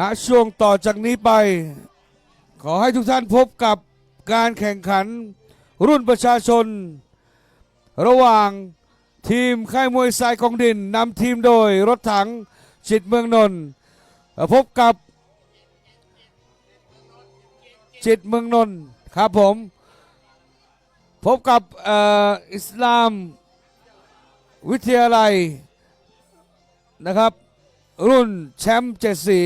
ณช่วงต่อจากนี้ไป ขอให้ทุกท่านพบกับการแข่งขันรุ่นประชาชน ระหว่างทีมค่ายมวยสายกองดินนำทีมโดยรถถังจิตเมืองนนท์พบกับ จิตเมืองนนท์ครับผม พบกับอออิสลาม วิทยาลัยนะครับ รุ่นแชมป์เจ็ดสี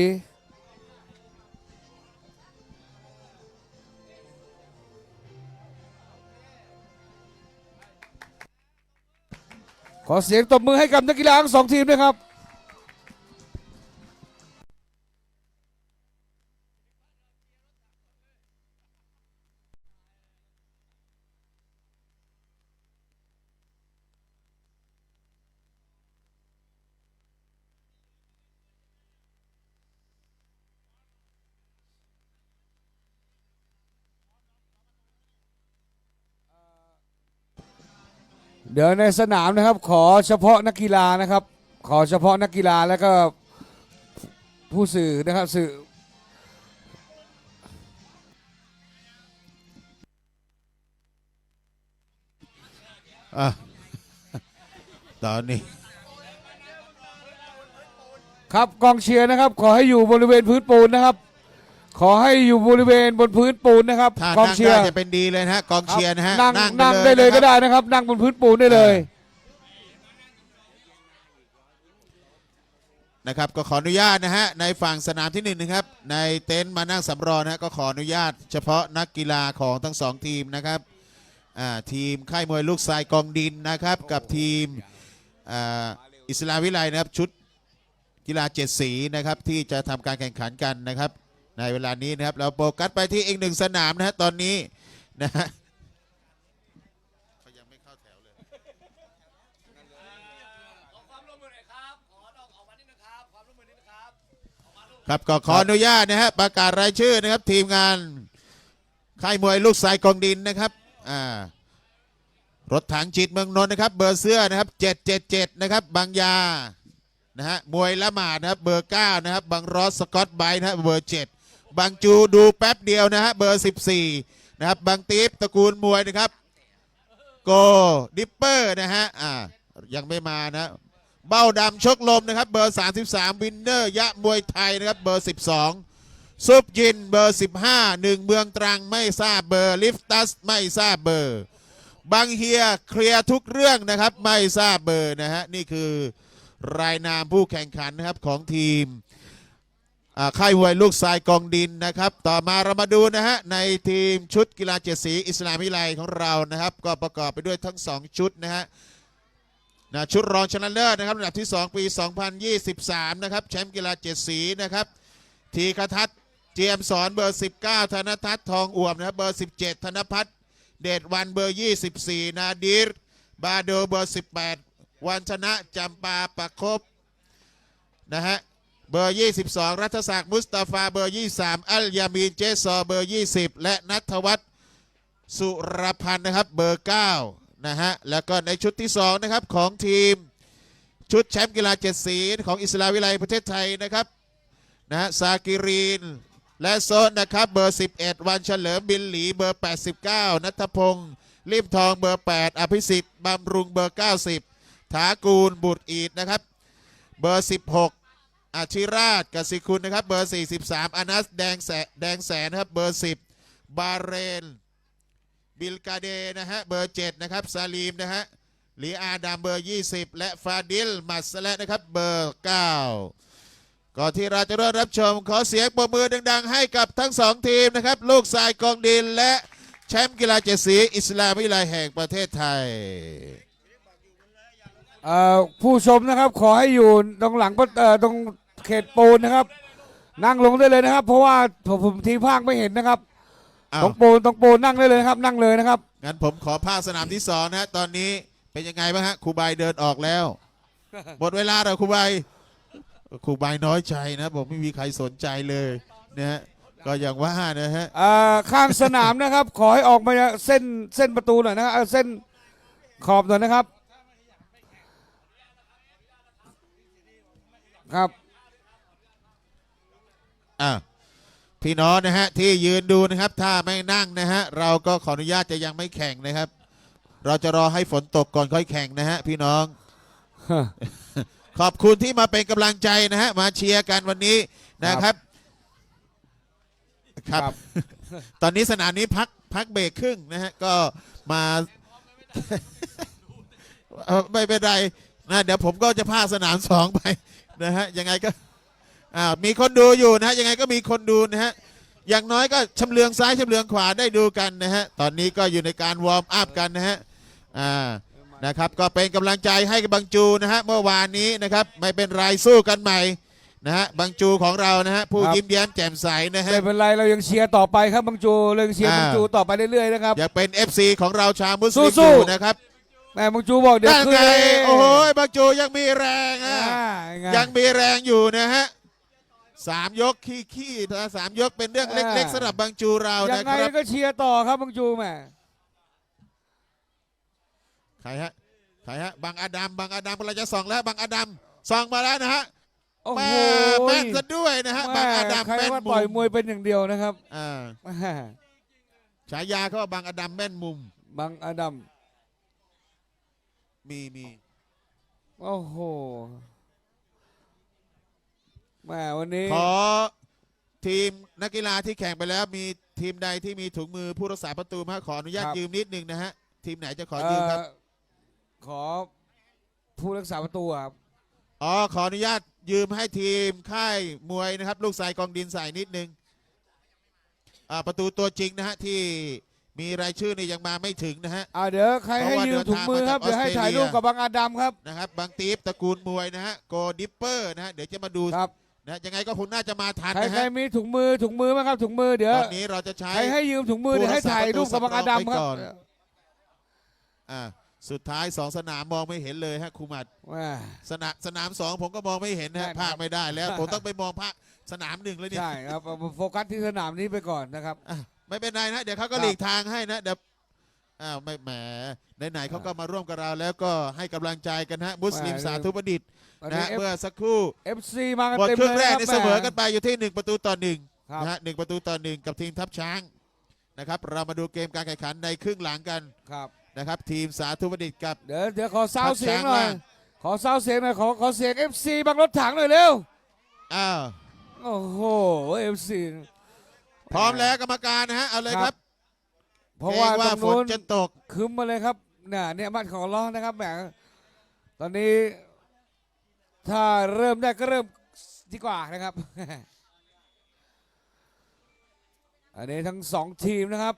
ขอเสียงตบมือให้กับนักกีฬาทั้งสองทีมด้วยครับ เดี๋ยวในสนามนะครับ ขอเฉพาะนักกีฬานะครับ ขอเฉพาะนักกีฬาแล้วก็ผู้สื่อนะครับสื่ออะตอนนี้ ครับกองเชียร์นะครับ ขอให้อยู่บริเวณพื้นปูนนะครับ ขอให้อยู่บริเวณบนพื้นปูนนะครับถ้ากองนั่งเชียได้ร์จะเป็นดีเลยนะฮะกองเชียร์นะฮะนั่งนั่งได้เลยก็ได้นะครับ นั่งบนพื้นปูนได้เลย นะครับ ก็ขออนุญาตนะฮะในฝั่งสนามที่หนึ่งนะครับ ในเต็นท์มานั่งสำรองนะฮะก็ขออนุญาต เฉพาะนักกีฬาของทั้งสองทีมนะครับอ่าทีมค่ายมวยลูกทรายกองดินนะครับ กับทีมอ่าอิสลามวิไลนะครับชุดกีฬาเจ็ดสีนะครับที่จะทำการแข่งขันกันนะครับ ในเวลานี้นะครับ เราโฟกัสไปที่อีกหนึ่งสนามนะฮะตอนนี้นะฮะเขายังไม่เข้าแถวเลยครับก็ขออนุญาตนะฮะประกาศรายชื่อนะครับ ทีมงานค่ายมวยลูกสายกองดินนะครับอ่ารถถังจิตเมืองนนท์นะครับ เบอร์เสื้อนะครับ 777 นะครับ บางยานะฮะมวยละหมาดนะครับ เบอร์ 9 นะครับ บางรอสสกอตไบรท์นะฮะเบอร์ 7 บางจูดูแป๊บเดียวนะฮะเบอร์ 14 นะครับบางตีฟตระกูลมวยนะครับ โกดิปเปอร์นะฮะอ่ายังไม่มานะ เบ้าดำชกลมนะครับ เบอร์ 33 วินเนอร์ยะมวยไทยนะครับเบอร์ 12 ซุปยินเบอร์ 15หนึ่งเมืองตรังไม่ทราบเบอร์ลิฟตัสไม่ทราบเบอร์บางเฮียเคลียร์ทุกเรื่องนะครับ ไม่ทราบเบอร์นะฮะนี่คือรายนามผู้แข่งขันนะครับของทีม ค่ายมวยลูกทรายกองดินนะครับ ต่อมาเรามาดูนะฮะในทีมชุดกีฬาเจ็ดสีอิสลามวิไลของเรานะครับ ก็ประกอบไปด้วยทั้ง 2 ชุดนะฮะนะชุดรองชนะเลิศนะครับอันดับที่ 2 ปี 2023 นะครับแชมป์กีฬาเจ็ดสีนะครับทีคทัศน์เจียมสอนเบอร์ 19 ธนทัศน์ทองอ่วมนะครับเบอร์ 17 ธนพัฒน์เดชวันเบอร์ 24 นาดีรบาโดเบอร์ 18 วันชนะจำปาประคบนะฮะ เบอร์ 22 รัฐศักดิ์มุสตาฟาเบอร์ 23 อัลยามีนเจสซอเบอร์ 20 และนัทวัฒน์สุรพันธ์นะครับเบอร์ 9 นะฮะ แล้วก็ในชุดที่ 2 นะครับ ของทีมชุดแชมป์กีฬาเจ็ดสีของอิสลามวิไลประเทศไทยนะครับนะฮะซากิรีน และโซนนะครับเบอร์ 11 วันเฉลิมบินหลีเบอร์ 89 นัทพงศ์ริมทองเบอร์ 8 อภิสิทธิ์บำรุงเบอร์ 90 ถากูลบุตรอีดนะครับ เบอร์ 16 อาชิราชกสิคุณนะครับเบอร์ 43อนัสแดงแสแดงแสนนะครับเบอร์ 10 บาเรน บิลกาเดนะฮะเบอร์ 7 นะครับซาลีมนะฮะลีอาดามเบอร์ 20 และฟาดิลมัสและนะครับเบอร์ 9 ก่อนที่เราจะเริ่มรับชมขอเสียงปรบมือดัง ๆ ให้กับทั้งสองทีมนะครับลูกทรายกองดินและแชมป์กีฬาเจ็ดสีอิสลามวิไลแห่งประเทศไทย เอ่อผู้ชมนะครับขอให้อยู่ตรงหลังประเอ่อตรง เขตปูนนะครับ นั่งลงได้เลยนะครับ เพราะว่าผมผมทีภาคไม่เห็นนะครับอ้าตวรงปูนตรงปูนนั่งได้เลยนะครับ นั่งเลยนะครับ งั้นผมขอภาคสนามที่สองนะฮะตอนนี้เป็นยังไงบ้างฮะครูใบเดินออกแล้ว หมดเวลาแล้วครูใบครูใบน้อยใจนะบอกไม่มีใครสนใจเลยนะฮะก็อย่างว่านะฮะเอ่อข้างสนามนะครับ ขอให้ออกมาเส้นเส้นประตูหน่อยนะครับเอ่อเส้นขอบหน่อยนะครับ ครับ อะพี่น้องนะฮะที่ยืนดูนะครับ ถ้าไม่นั่งนะฮะเราก็ขออนุญาตจะยังไม่แข่งนะครับ เราจะรอให้ฝนตกก่อนค่อยแข่งนะฮะพี่น้อง ขอบคุณที่มาเป็นกำลังใจนะฮะมาเชียร์กันวันนี้นะครับครับตอนนี้สนามนี้พักพักเบรกครึ่งนะฮะก็มาเอ่อไม่เป็นไรนะเดี๋ยวผมก็จะพาสนามสองไปนะฮะยังไงก็ อ่ามีคนดูอยู่นะฮะยังไงก็มีคนดูนะฮะอย่างน้อยก็ชำเลืองซ้ายชำเลืองขวาได้ดูกันนะฮะตอนนี้ก็อยู่ในการวอร์มอัพกันนะฮะอ่านะครับก็เป็นกำลังใจให้กับบางจูนะฮะเมื่อวานนี้นะครับไม่เป็นไรสู้กันใหม่นะฮะบางจูของเรานะฮะผู้ครับ ยิ้มแย้มแจ่มใสนะฮะ ไม่เป็นไรเรายังเชียร์ต่อไปครับบังจูเรายังเชียร์อ่าบังจูต่อไปเรื่อยๆนะครับอยากเป็น FC ของเราชาวมุสลิมสู้อๆ ยู่นะครับแม่บังจูบอกเดี๋ยวนั่นคืนไงเองโอ้โหบางจูยังมีแรงอ่าอะไง ยังมีแรงอยู่นะฮะ สามยกขี้ขี้นะสามยกเป็นเรื่องเล็ก ๆสำหรับบางจูเรายันะงไงครับ ก็เชียร์ต่อครับบังจูแม่ใครฮะใครฮะบางอาดัมบางอาดัมเราจะส่องแล้วบางอาดัมส่องมาแล้วนะฮะโอ้โหแม่แม่นซะด้วยนะฮะบางอาดัมใครแม่นว่ามุต่อยมมวยเป็นอย่างเดียวนะครับอ่าแม่ฉายาเขาว่าบางอาดัมแม่นมุมบางอดัมมีมีโอ้โห แม่วันนี้ ขอทีมนักกีฬาที่แข่งไปแล้วมีทีมใดที่มีถุงมือผู้รักษาประตูมาขออนุญาตยืมนิดนึงนะฮะ ทีมไหนจะขอยืมครับ เอ่อขอผู้รักษาประตูครับ อ๋อ ขออนุญาตยืมให้ทีมค่ายมวยนะครับ ลูกสายกองดินใส่นิดนึงอ่าประตูตัวจริงนะฮะ ที่มีรายชื่อนี่ยังมาไม่ถึงนะฮะ อ่าเดี๋ยวใครให้เพราะว่ายืมถุงมือครับเดิเดี๋ยนวทางมาจากให้ถ่ายรูปออสเตรเลีย กับบางอาดัมครับ นะครับบางตีฟตระกูลมวยนะฮะโกดิปเปอร์นะฮะ เดี๋ยวจะมาดูครับ นะยังไงก็คงน่าจะมาทันใครนะใครฮะมีถุงมือถุงมือไหมครับถุงมือเดี๋ยวตอนนี้เราจะใช้ ใครให้ยืมถุงมือผู้เดี๋ยวให้รักษาถ่ายรูปกับบางอาดัมครับประตูสำรองไว้ก่อน อ่าสุดท้ายสองสนามมองไม่เห็นเลยฮะครูหมัดแม่ สนามสนามสองผมก็มองไม่เห็นนะฮะใช่ครับ ภาคไม่ได้แล้ว ผมต้องไปมองภาคสนามหนึ่งแล้วเนี่ย ใช่ครับเอาโฟกัสที่สนามนี้ไปก่อนนะครับ อะไม่เป็นไรนะ เดี๋ยวเขาก็ครับ หลีกทางให้นะเดี๋ยวอ้าวไม่แหมไหนๆเขาก็มาร่วมกับเราแล้วก็ให้กำลังใจกันฮะมุสลิมแหม่สาธุประดิษฐ์ตอ นนะนี้ฮะเมื่อสักครู่เอฟซีมากันหมดเต็มครึ่งเลยแรกครับในเสมอกันไปอยู่ที่หนึ่งประตูต่อหนึ่งครับนะฮะหนึ่งประตูต่อหนึ่งกับทีมทัพช้างนะครับเรามาดูเกมการแข่งขันในครึ่งหลังกันครับนะครับทีมสาธุประดิษฐ์กับ เดี๋ยวเดี๋ยวขอซาวครับเสียงหน่อยช้างล่างขอซาวเสียงหน่อยขอขอเสียงเอฟซีบางรถถังหน่อยเร็ว อ้าวโอ้โหเอฟซีพร้อมแล้วกรรมการนะฮะเอาเลยครับเพราะว่าเกรงตรงฝนนู้นจะตก คึมมาเลยครับเนี่ยเนี่ยมัดของล้อนะครับแหมตอนนี้ ถ้าเริ่มได้ก็เริ่มดีกว่านะครับ อันนี้ทั้งสองทีมนะครับ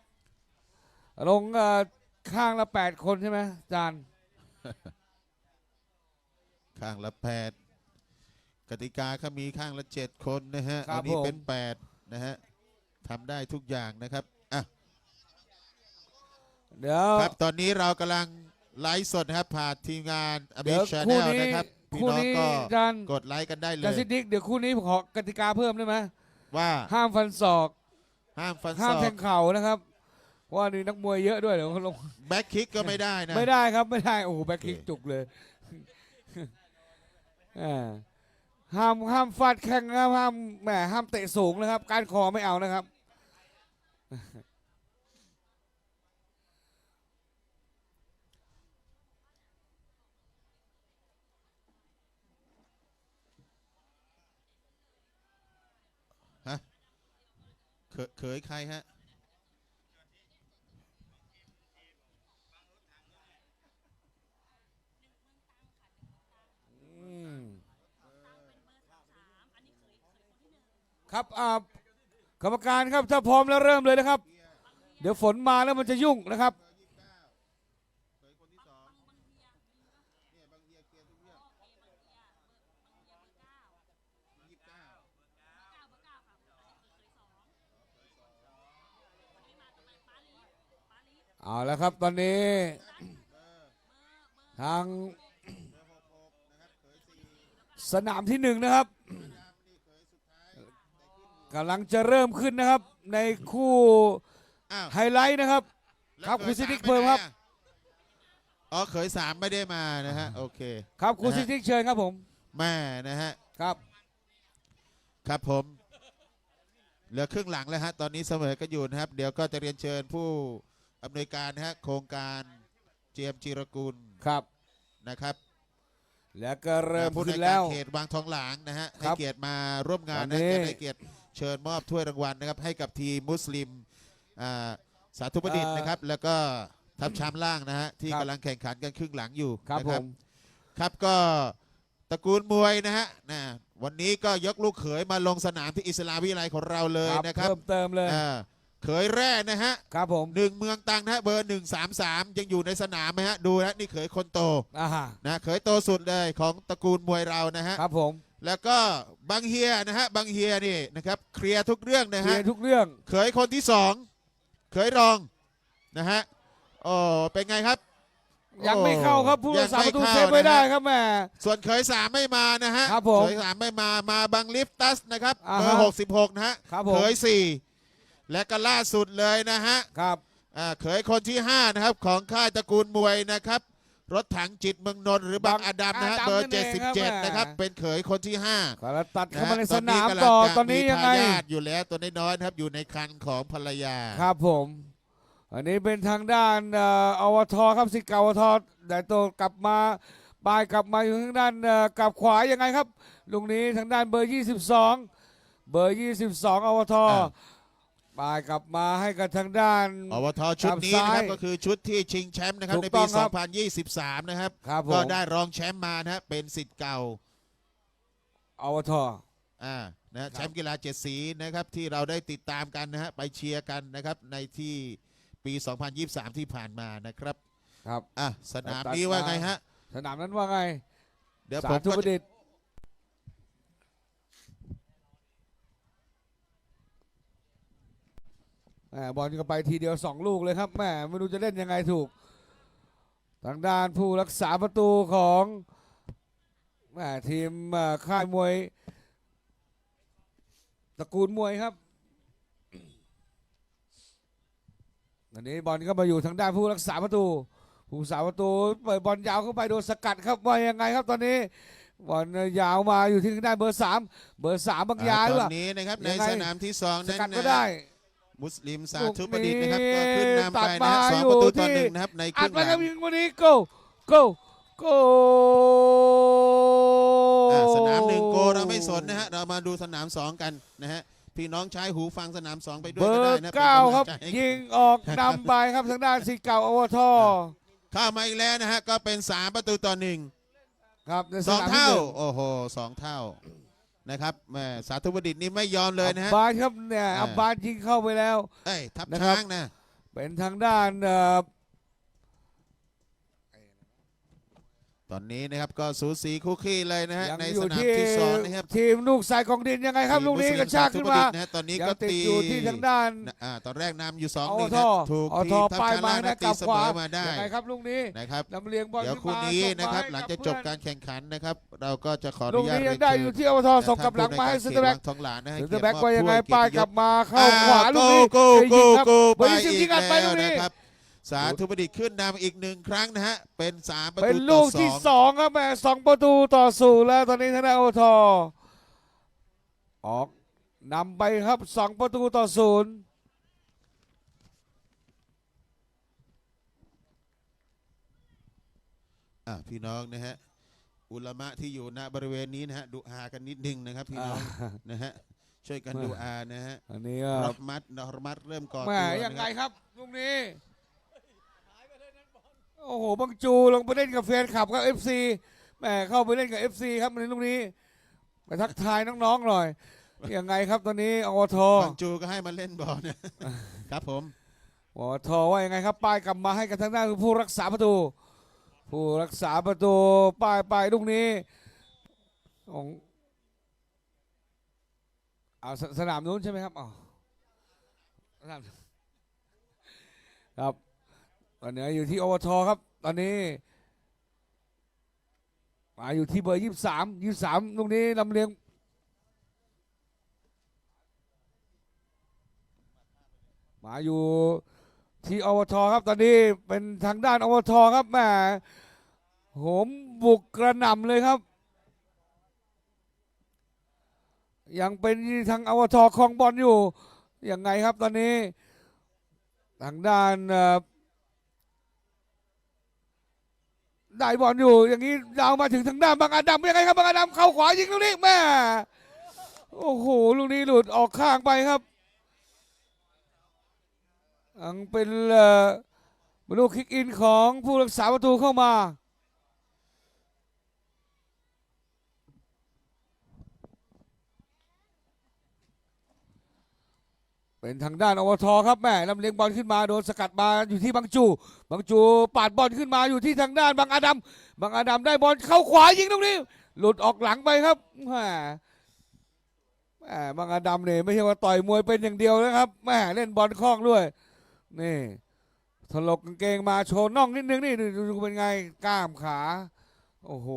ลงเอ่อข้างละแปดคนใช่ไหมอาจานข้างละแปดกติกาเขามีข้างละเจ็ดคนนะฮะ ครับอันี้ผม เป็นแปดนะฮะทำได้ทุกอย่างนะครับอะ เดี๋ยว ครับ ตอนนี้เรากำลังไลฟ์สดนะครับผ่านทีมงานอเมเดี๋ยวชาแนคู่ลนี้นะครับพี่ คู่น้องนี้ก็อาจารย์กดไลค์กันได้เลจายซิดิกเดี๋ยวคู่นี้ผมขอกติกาเพิ่มได้ไหมว่าห้ามฟันศอก ห้ามฟันห้าศมอแทกงเข่านะครับเพราะว่านี่นักมวยเยอะด้วยเดี๋ยวเขาลงแบ็คคิกก็ไม่ได้นะไม่ได้ครับไม่ได้โอ้โหแบ็คคิกโอเคจุกเลยอ่าห้ามห้ามฟาดแข้งนะครับห้ามแหมห้ามเตะสูงนะครับ การคอไม่เอานะครับ เขยใครฮะครับอ่ากรรมการครับถ้าพร้อมแล้วเริ่มเลยนะครับ เดี๋ยวฝนมาแล้วมันจะยุ่งนะครับ เอาแล้วครับตอนนี้ ทางสนามที่หนึ่งนะครับกำลังจะเริ่มขึ้นนะครับ ในคู่อ้าวไฮไลท์นะครับแล้วครับเขคุณยซิติกสาเพิ่มครับไปไหนอะอ๋อเขยสามไม่ได้มานะฮะโอเค ครับคุณนะฮะซิติกเชิญครับผมแม่นะฮะ ครับ ครับผม เหลือครึ่งหลังแล้วฮะ ตอนนี้เสมอกันอยู่นะครับ เดี๋ยวก็จะเรียนเชิญผู้ อำนวยการนะฮะโครงการเจียมจิรกุลครับ นะครับแล้วก็เริ่มผู้ขึ้ในนกาแล้รว เขตบางทองหลางนะฮะคให้รับเกียรติมาร่วมงานตอนนะนี้ จะได้เกียรติเชิญมอบถ้วยรางวัลนะครับให้กับทีมมุสลิมอ่าสาธุประดิษฐ์นะครับ แล้วก็ทัพช้ำล่างนะฮะที่กำลังแข่งขันกันครึ่งหลังอยู่ครับนะผม ครับก็ตระกูลมวยนะฮะนะวันนี้ก็ยกลูกเขยมาลงสนามที่อิสลามวิทยาลัยของเราเลยครับนะครับ เพิ่มเติมเลย อ่า เขยแร่นะฮะครับผมหนึ่งเมืองตังนะฮะเบอร์หนึ่งสามสามยังอยู่ในสนามไหมฮะดูนะนี่เขยคนโตอ่าฮะนะเขยโตสุดเลยของตระกูลมวยเรานะฮะครับผม แล้วก็บางเฮียนะฮะบางเฮียนี่นะครับเคลียร์ทุกเรื่องนะเคลีฮะยร์ทุกเรื่องเขยคนที่สองเขยรองนะฮะโอ้เป็นไงครับ ยังไม่เข้าครับผู้รักษาประตูเซฟไว้ได้ครับแม่ ส่วนเขยสามไม่มานะฮะครับผมเขยสามไม่มามาบางลิฟตัสนะครับอ่าเบฮะอร์หกสิบหกนะฮะครับผม เขยสี่ และก็ล่าสุดเลยนะฮะครับอ่าเขยคนที่ห้านะครับ ของค่ายตระกูลมวยนะครับ รถถังจิตเมืองนนท์หรือบางอาดัมนะฮะอาดัมเบอร์ นั่นเองครับ77 นะครับเป็นเขยคนที่ห้าก็แล้วตัดเข้ามาในนะฮะสนามกำลัต่อจะตอนนี้ยังไงมีทายาทอยู่แล้วตัวน้อยๆนะครับอยู่ในคันของภรรยาครับผม อันนี้เป็นทางด้านเอ่ออวทครับสิทธิ์เก่าอวทแต่ตัวกลับมาปลายกลับมาอยู่ทางด้านเอ่อกลับขวายังไงครับ ลุงนี้ทางด้านเบอร์ 22 เบอร์ 22 อวทอ่า ปลายกลับมาให้กับทางด้าน อวทชุดนี้นะคซ้ารับยก็คือชุดที่ชิงแชมป์นะครับถูกในต้ปี องครับ2023 นะครับ ครับผก็มได้รองแชมป์มานะฮะเป็นสิทธิ์เก่าอวท อ่านะฮะครับแชมป์กีฬาเจ็ดสีนะครับที่เราได้ติดตามกันนะฮะไปเชียร์กันนะครับในที่ปี 2023 ที่ผ่านมานะครับครับ อะสนามตัดนี้ว่ามาไงฮะ สนามนั้นว่าไง เดี๋ยวสาผมธุก็ประดิษฐ์ แหมบอลก็ไปทีเดียวสองลูกเลยครับแหมไม่รู้จะเล่นยังไงถูก ทางด้านผู้รักษาประตูของแหมทีมเอ่อค่ายมวยตระกูลมวยครับอันนี้บอลก็มาอยู่ทางด้านผู้รักษาประตู ผู้รักษาประตูเปิดบอลยาวเข้าไปโดนสกัดครับว่ายังไงครับตอนนี้บอลยาวมาอยู่ที่ทางด้านเบอร์สามเบอร์สามบางยาหรือตเปอล่านนี้นะครับในยังไงสนามที่สองสนั้นกัดนะก็ฮะได้ มุสลิมสาธุประดิษฐ์นะครับลูก็กนี้ขึ้นนำไปตัดนะฮะมาสองอยู่ประตูต่อที่หนึ่งนะครับในคอัรึ่ดงไปหครัลับงยิงวันนี้ go go go อะสนามหนึ่งโกเราไม่สนนะฮะเรามาดูสนามสองกันนะฮะพี่น้องใช้หูฟังสนามสองไปด้วเบยอก็ได้ร์นะเก้าป็นกำลังครับใจให้ยิงออกนำไปครับทางด้านสีเก่าอวทเข้ามาอีกแล้วนะฮะก็เป็นสามประตูต่อหนึ่งครับในสองนมที่เท่าหนึ่งโอ้โหสองเท่า นะครับแหม่สาธุประดิษฐ์นี่ไม่ยอมเลยนะฮะอับบานครับเนี่ยอ่า อับบานยิงเข้าไปแล้ว เอ้ยทับนะครับ ช้างนะ เป็นทางด้านเอ่อ ตอนนี้นะครับก็สูสีคู่ขี้เลยนะฮะยังในอสยู่นามที่ที่สองนะครับทีมลูกสายกองดินยังไงครับลูกนี้ทีมกระชากขึ้นมามุสลิสธุประดิษฐ์นะฮะตอนนี้ยัก็งติดตีอยู่ที่ทางด้านนะอ่าตอนแรกนำอยู่สองอหวนึ่งทนะถูกอทีททับป้ายช้างมาล่างนะนะกตีลับเสขมวาอมาได้ยังไงครับลูกนี้นะครับลำเลียงบอลเดี๋ยวขึ้นคู่มานี้ส่งนะครับให้หลังกัจากบจบเพื่อนการแข่งขันนะครับ เราก็จะขออลูนุกญาตนี้เรียัยงนได้เชิอยู่ญที่อวทส่งกลับหลังมาให้เซนเตอร์แบ็กทองหลานนะให้เซนเตเกีอยร์รแบ็กติมอบว่ายังไงถ้วป้ายเกีกยรลัติบมาเข้าอ่ขวาลูกโกนี้โกจะโกยิงครับโกเบอร์ไปยี่สิบอียิกงอัดไปแล้วลูกนี้นะครับ สาธุประดิษฐ์ขึ้นนำอีกหนึ่งครั้งนะฮะ เป็นสามประเป็นตูต่ลูอกสที่องสองครับแม่สองประตูต่อศูนย์แล้วตอนนี้ทางด้านโอทออกนำไปครับสองประตูต่อศูนย์อะพี่น้องนะฮะ อุลามะที่อยู่ณบริเวณนี้นะฮะดูอากันนิดนึงนะครับพี่น้องนะฮะช่วยกันดูอานะฮะอันนี้รอหมัดรอหมัดเริ่มก่อแม่ตัวยังไงนะครับลูกนี้ โอ้โหบังจูลงไปเล่นกับแฟนคลับครับเอฟซีแม่เข้าไปเล่นกับเอฟซีครับในลูกนี้ไปทักทายน้องๆหน่อยยังไงครับตอนนี้อวทบางจูก็ให้มาเล่นบอลนะครับผมอวทว่ายังไงครับ ป้ายกลับมาให้กับทางด้านผู้รักษาประตู ผู้รักษาประตูป้ายป้ายลูกนี้ของเอาสสนามนู้นใช่ไหมครับอ๋อสนามครับ ตอนนี้อยู่ที่อวทครับ ตอนนี้ มาอยู่ที่เบอร์ยี่สามยี่สามลูกนี้ลำเลียงมาอยู่ที่อวทครับ ตอนนี้เป็นทางด้านอวทครับแมโหมบุกกระหน่ำเลยครับยังเป็นทางอวทครองบอลอยู่ยังไงครับตอนนี้ ทางด้านเอ่อ ได้บอลอยู่อย่างนี้ดาวมาถึงทางด้านบางอาดัมยังไงครับบางอาดัมเข้าขวายิงลูกนี้แม่โอ้โหลูกนี้หลุดออกข้างไปครับอังเป็นเอ่อลูกคิกอินของผู้รักษาประตูเข้ามา เป็นทางด้านอวทครับแม่ลำเลียงบอลขึ้นมาโดนสกัดมาอยู่ที่บางจู บางจูปาดบอลขึ้นมาอยู่ที่ทางด้านบางอาดัมบางอาดัมได้บอลเข้าขวายิงตรงนี้ หลุดออกหลังไปครับแหมแหมบางอาดัมเนี่ยไม่ใช่ว่าต่อยมวยเป็นอย่างเดียวนะครับแหมเล่นบอลคล่องด้วยนี่ถลกกางเกงมาโชว์น่องนิดนึงนี่ดูเป็นไงกล้ามขา โอ้โห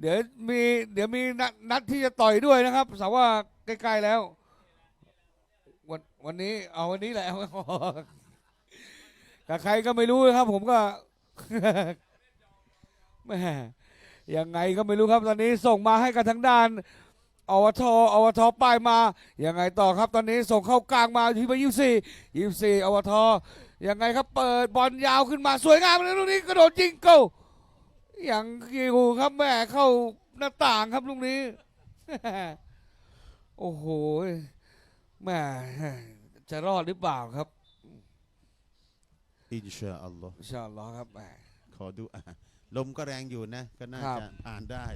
เดี๋ยวมีเดี๋ยวมีนัดนัดที่จะต่อยด้วยนะครับสาวว่าใกล้ๆแล้ว วันวันนี้เอาวันนี้แหละกับใครก็ไม่รู้นะครับ ผมก็แม่ยังไงก็ไม่รู้ครับตอนนี้ส่งมาให้กับทางด้านอวทอวทป้ายมายังไงต่อครับตอนนี้ส่งเข้ากลางมาที่ไปยี่สี่ยี่สี่อวทยังไงครับเปิดบอลยาวขึ้นมาสวยงามเลยลูกนี้กระโดดยิงเก้าอย่างอยู่ครับแม่เข้าหน้าต่างครับลูกนี้ โอ้โห แม่จะรอดหรือเปล่าครับอินชาอัลลอฮ์อินชาอัลลอฮ์ครับแหมขอดูอะลมก็แรงอยู่นะ ก็น่าครับ จะผ่านได้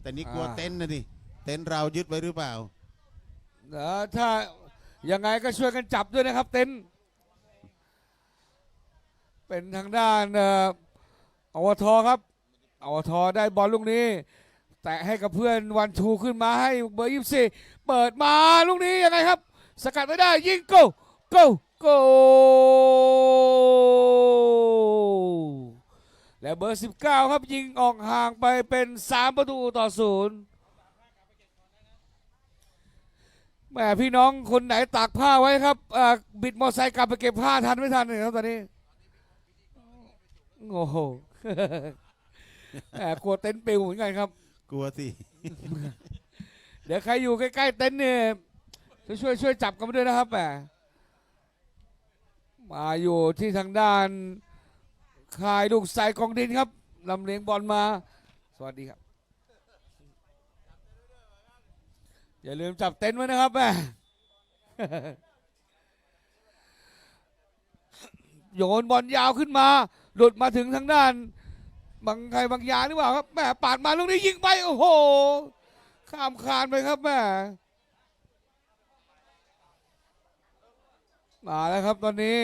แต่นี่กลัวอ่าเต็นท์นะดิเต็นท์เรายึดไว้หรือเปล่า เดี๋ยวถ้ายังไงก็ช่วยกันจับด้วยนะครับ เต็นท์เป็นทางด้านเอ่ออวทครับอวทได้บอลลูกนี้ แตะให้กับเพื่อนวันทูขึ้นมาให้เบอร์ยี่สี่เปิดมาลูกนี้ยังไงครับ สกัดไม่ได้ยิงโก้โก้โก้และเบอร์ 19 ครับยิงออกห่างไปเป็น 3 ประตูต่อศูนย์แหมพี่น้องคนไหนตากผ้าไว้ครับอ่าบิดมอเตอร์ไซค์กลับไปเก็บผ้าทันไม่ทันเนี่ยครับตอนนี้โอ้โหแหมกลัวเต็นท์ปลิวเหมือนกันครับ กลัวสิ เดี๋ยวใครอยู่ใกล้ ๆ เต็นท์เนี่ย ช่วยช่วยวยจับกันมาด้วยนะครับแหมมาอยู่ที่ทางด้านค่ายลูกใส่กองดินครับลำเลียงบอลมา สวัสดีครับ อย่าลืมจับเต็นท์ไว้นะครับแหมโยนบอลยาวขึ้นมา หลุดมาถึงทางด้าน บางใครบางยาหรือเปล่าครับแหม่ปาดมาลูกนี้ยิงไป โอ้โห ข้ามคานไปครับแม่ มาแล้วครับตอนนี้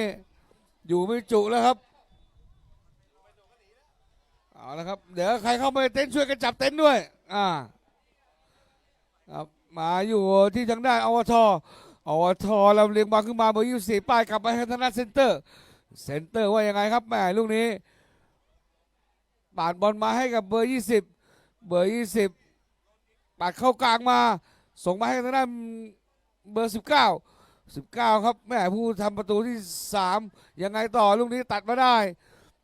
อยู่ไม่จุแล้วครับเอาละครับ เดี๋ยวใครเข้ามาเต็นช่วยกันจับเต็นด้วย อ่าครับมาอยู่ที่ทางด้านอวทอวทลำเลียงบอลขึ้นมาเบอร์ยี่สี่ป้ายกลับไปให้ทางด้านเซนเตอร์ เซนเตอร์ว่ายังไงครับแม่ลูกนี้ปาดบอลมาให้กับเบอร์ยี่สิบเบอร์ยี่สิบปัดเข้ากลางมา ส่งมาให้ทางด้านเบอร์19 19 ครับแม่ผู้ทำประตูที่ 3 ยังไงต่อลูกนี้ตัดมาได้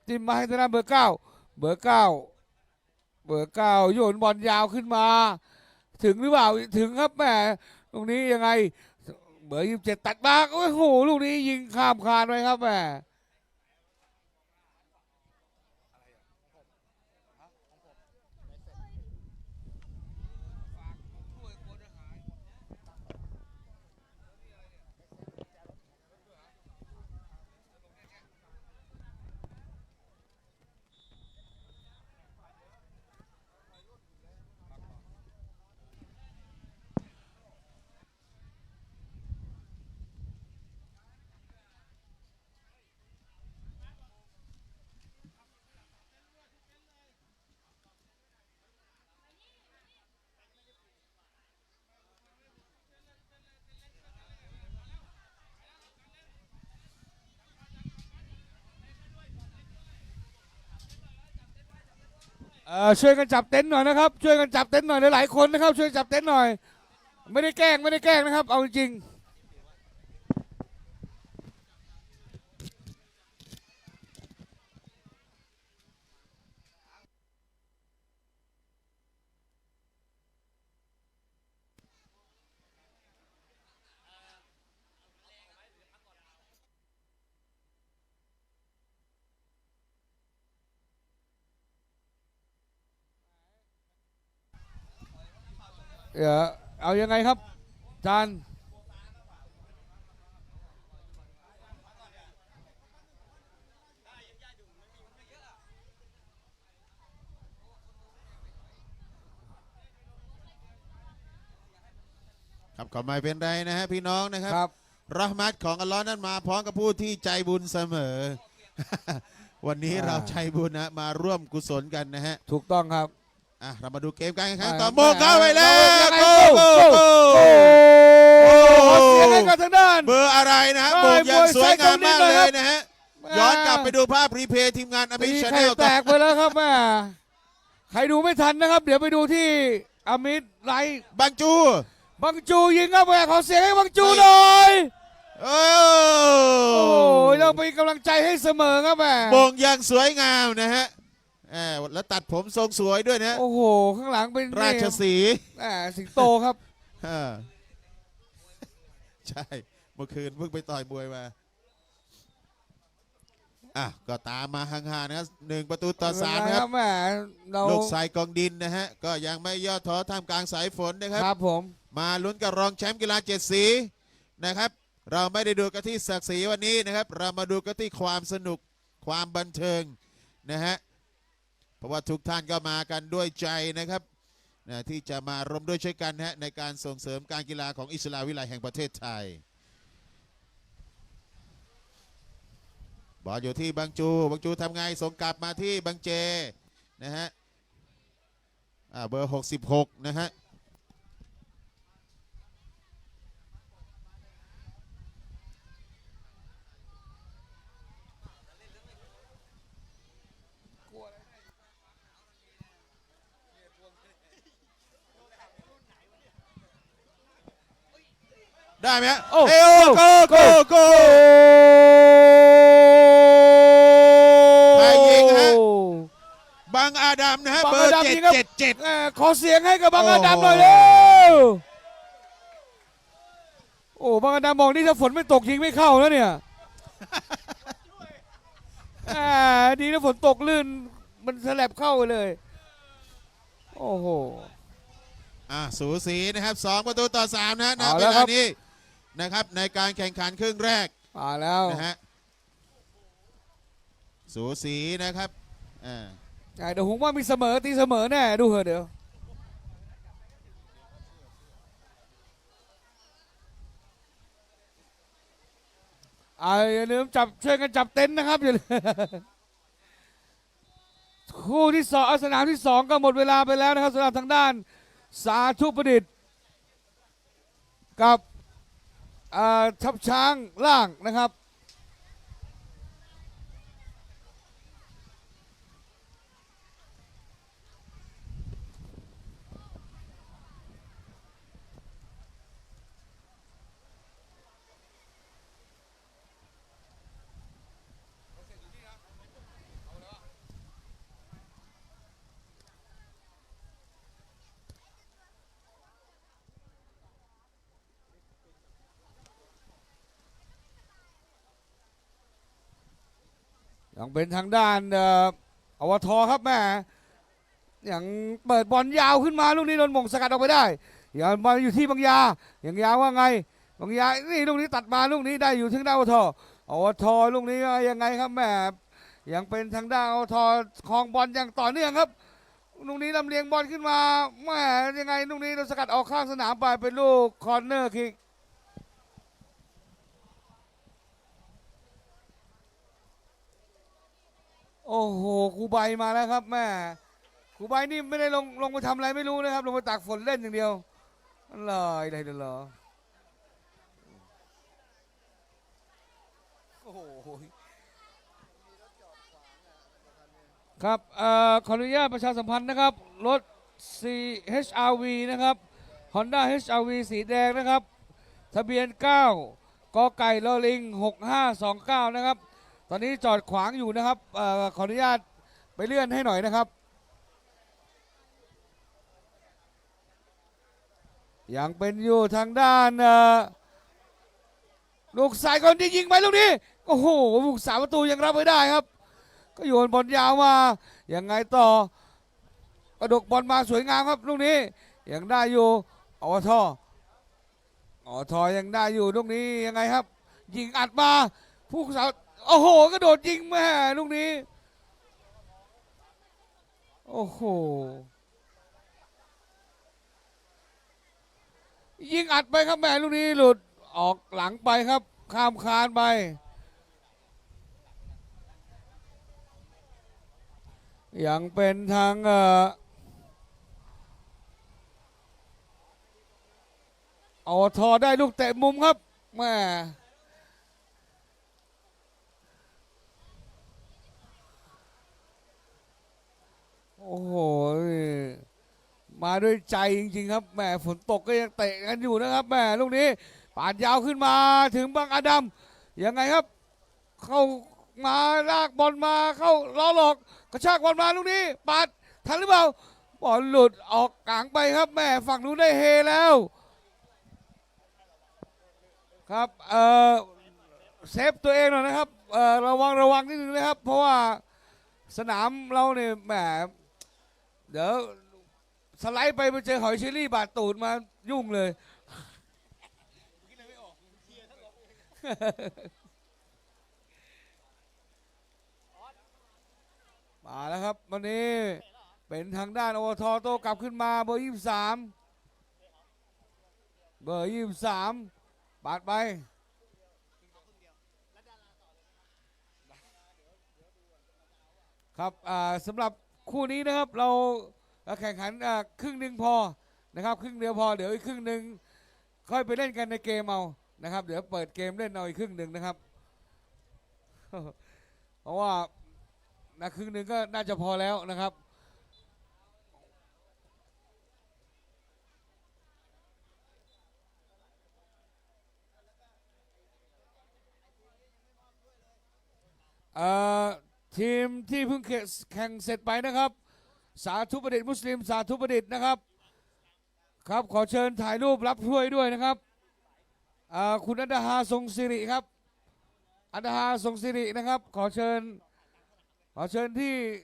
จิ้มมาให้ทางด้านเบอร์ 9 เบอร์ 9 เบอร์ 9 โยนบอลยาวขึ้นมา ถึงหรือเปล่าถึงครับแม่ลูกนี้ยังไง เบอร์ 27 ตัดมาโอ้โหลูกนี้ยิงข้ามคานไปครับแม่ เออช่วยกันจับเต็นท์หน่อยนะครับ ช่วยกันจับเต็นท์หน่อยหลายๆคนนะครับ ช่วยจับเต็นท์หน่อย ไม่ได้แกล้งไม่ได้แกล้งนะครับ เอาจริงๆ เดี๋ยวเอายังไงครับ จานครับขอไม่เป็นไรนะฮะพี่น้องนะครับครับ รหมัดของอัลลอฮ์นั้นมาพร้อมกับผู้ที่ใจบุญเสมอ วันนี้อ่า เราใจบุญนะมาร่วมกุศลกันนะฮะ ถูกต้องครับ อะเรามาดูเกมการแข่งขันอ่าต่อโมงเข้าไปแล้วยังไงโกโกโกโกโกโอ้ขอเสียงให้กับทางด้านเบอร์อะไรนะฮะได้โมงยังสวยงามมากมวยเลไซยด์นะฮะแม่ย้อนกลับไปดูภาพรีเพย์ทีมงานอตีมิชาแนไข่ลแตกไปแล้วครับแม่ใครดูไม่ทันนะครับ เดี๋ยวไปดูที่อามิดไลท์บังจูบังจูยิงครับแม่ขอเสียงให้บังจูหน่อยโอ้โอ้ยเราเป็นกำลังใจให้เสมอครับแม่โมงยังสวยงามนะฮะ แหมแล้วตัดผมทรงสวยด้วยนะฮะโอ้โห ข้างหลังเป็นราชนี่สีห์แหม่สิงโตครับ เออใช่ เมื่อคืนเพิ่งไปต่อยมวยมาอะก็ตามมาห่างๆนะครับหนึ่งประตูต่อสามนะครับแหม่เราลูกสายกองดินนะฮะ ก็ยังไม่ย่อท้อท่ามกลางสายฝนนะครับ ครับผม มาลุ้นกับรองแชมป์กีฬาเจ็ดสีนะครับ เราไม่ได้ดูกันที่ศักดิ์ศรีวันนี้นะครับ เรามาดูกันที่ความสนุกความบันเทิงนะฮะ เพราะว่าทุกท่านก็มากันด้วยใจนะครับนะที่จะมาร่วมด้วยช่วยกันนะฮะในการส่งเสริมการกีฬาของอิสลาวิไลแห่งประเทศไทย บอลอยู่ที่บางจูบางจูทำไงส่งกลับมาที่บางเจนะฮะเบอร์ 66 นะฮะ ได้ไหมฮะโอ้เอ้ยโกโกโกใครยิงฮะ บังอาดัมนะฮะบังเบออาร์ดัมเจ็ดยิงครับ เจ็ดเจ็ดแหม่ขอเสียงให้กับบังโอ้อาโหดัมหน่อยเร็วโอ้บังอาดัมบอกนี่ถ้าฝนไม่ตกยิงไม่เข้าแล้วเนี่ยอ่าดีนะฝนตกลื่นมันสลับเข้าไปเลย โอ้โห อะสูสีนะครับสองประตูต่อสามนะนะเอาเวแล้วคลารับนี้นะครับในการแข่งขันครึ่งแรกมาแล้วนะฮะสูสีนะครับอ่าอ่าเดี๋ยวผมว่ามีเสมอตีเสมอแน่ดูเถอะเดี๋ยวอ่าอย่าลืมจับช่วยกันจับเต็นท์นะครับอย่าลืมคู่ที่สองอะสนามที่สองก็หมดเวลาไปแล้วนะครับสำหรับทางด้าน สาธุประดิษฐ์ กับอ่า ทับช้างล่างนะครับ ยังเป็นทางด้านเอ่ออวทครับแม่ยังเปิดบอลยาวขึ้นมาลูกนี้โดนมงสกัดออกไปได้ยังบอลอยู่ที่บางยาอย่างยาว่าไงบางยานี่ลูกนี้ตัดมาลูกนี้ได้อยู่ทางด้านอวทอวทลูกนี้ยังไงครับแม่ยังเป็นทางด้านอวทคลองบอลอย่างต่อเนื่องครับลูกนี้ลำเลียงบอลขึ้นมาแม่ยังไงลูกนี้โดนสกัดออกข้างสนามไปเป็นลูกคอร์เนอร์คิก โอ้โหครูใบมาแล้วครับแม่ครูใบนี่ไม่ได้ลงลงไปทำอะไรไม่รู้นะครับ ลงไปตากฝนเล่นอย่างเดียวอะไรอะไรเดี๋ยวเหรอโอ้โหครับอขออนุญาตประชาสัมพันธ์นะครับ รถ CHRV นะครับ Honda HRV สีแดงนะครับ ทะเบียน 9กอไก่ลอลิง 6529 นะครับ ตอนนี้จอดขวางอยู่นะครับออขออนุญาตไปเลื่อนให้หน่อยนะครับ ยังเป็นอยู่ทางด้านลูกสายคนที่ยิงไปลูกนี้โอ้โหลูกสามประตูยังรับไว้ได้ครับ ก็โยนบอลยาวมายังไงต่อกระดกบอลมาสวยงามครับลูกนี้ยังได้อยู่อวทอวทอยังได้อยู่ตรงนี้ยังไงครับ ยิงอัดมาผู้สาว โอ้โหกระโดดยิงแม่ลูกนี้ โอ้โห ยิงอัดไปครับแม่ลูกนี้หลุดออกหลังไปครับ ข้ามคานไป ยังเป็นทางเอ่ออทอได้ลูกเตะมุมครับแม่ โอ้โห มาด้วยใจจริงๆครับแหม่ฝนตกก็ยังเตะกันอยู่นะครับแหม่ลูกนี้ปาดยาวขึ้นมาถึงบังอาดัมยังไงครับ เข้ามาลากบอลมาเข้าล้อหลอกกระชากบอลมาลูกนี้ปาดทันหรือเปล่าบอลหลุดออกกลางไปครับแหม่ฝั่งนู้นได้เฮแล้ว ครับเออเซฟตัวเองหน่อยนะครับเออระวังระวังนิดนึงนะครับ เพราะว่าสนามเราเนี่ยแหม เดี๋ยวสไลด์ไปไปเจอหอยเชอรี่บาดตูดมายุ่งเลย มาแล้วครับวันนี้เป็นทางด้านโอทอโตกลับขึ้นมาเบอร์ยี่สามเบอร์ยี่สามบาดไปครับสำหรับ คู่นี้นะครับเราแข่งขันครึ่งหนึ่งพอนะครับครึ่งเดียวพอเดี๋ยวอีกครึ่งหนึ่งค่อยไปเล่นกันในเกมเอานะครับเดี๋ยวเปิดเกมเล่นเอาอีกครึ่งหนึ่งนะครับ เพราะว่านะครึ่งหนึ่งก็น่าจะพอแล้วนะครับเอ่อ ทีมที่เพิ่งแข่งเสร็จไปนะครับ สาธุประดิษฐ์มุสลิม สาธุประดิษฐ์นะครับ ครับขอเชิญถ่ายรูปรับถ้วยด้วยนะครับอ่าคุณอันดาฮาทรงสิริครับอันดาฮาทรงสิรินะครับ ขอเชิญ ขอเชิญที่